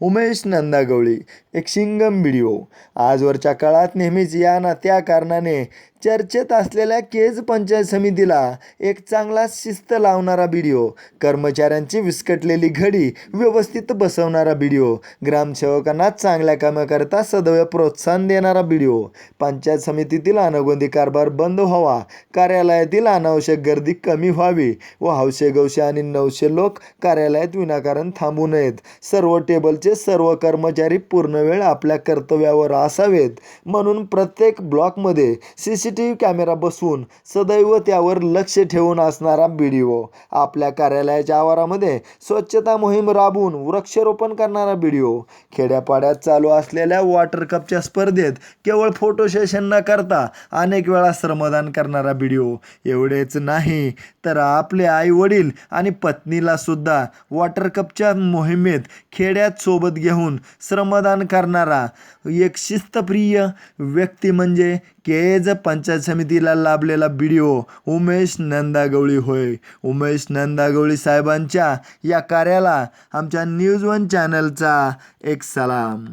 उमेश नंदागवळी. एक शिंगम व्हिडिओ. आजवरच्या काळात नेहमीच या ना त्या कारणाने चर्चेत असलेल्या केज पंचायत समितीला एक चांगला शिस्त लावणारा व्हिडिओ कर्मचाऱ्यांची विस्कटलेली घडी व्यवस्थित बसवणारा व्हिडिओ ग्रामसेवकांना चांगल्या कामाकरता सदैव प्रोत्साहन देणारा व्हिडिओ. पंचायत समितीतील अनगोंदी कारभार बंद व्हावा कार्यालयातील अनावश्यक गर्दी कमी व्हावी व हौशे गवशे आणि नऊशे लोक कार्यालयात विनाकारण थांबू नयेत. सर्व टेबलचे सर्व कर्मचारी पूर्ण वेळ आपल्या कर्तव्यावर असावेत म्हणून प्रत्येक ब्लॉकमध्ये C C T V camera बसवून सदैव त्यावर लक्ष ठेवून असणारा व्हिडिओ आपल्या कार्यालयाच्या आवारामध्ये स्वच्छता मोहीम राबवून वृक्षारोपण करणारा व्हिडिओ खेड्यापाड्यात चालू असलेल्या वॉटर कपच्या स्पर्धेत केवळ फोटो सेशन न करता अनेक वेळा श्रमदान करणारा व्हिडिओ एवढेच नाही तर आपले आई वडील आणि पत्नीला सुद्धा वॉटर कपच्या मोहिमेत खेड्यात सोबत घेऊन श्रमदान करणारा एक शिस्तप्रिय व्यक्ती म्हणजे केज पंचायत समितीला लाभलेला व्हिडिओ उमेश नंदागवळी होय. उमेश नंदागवळी साहेबांच्या या कार्याला आमच्या न्यूज वन चॅनलचा एक सलाम.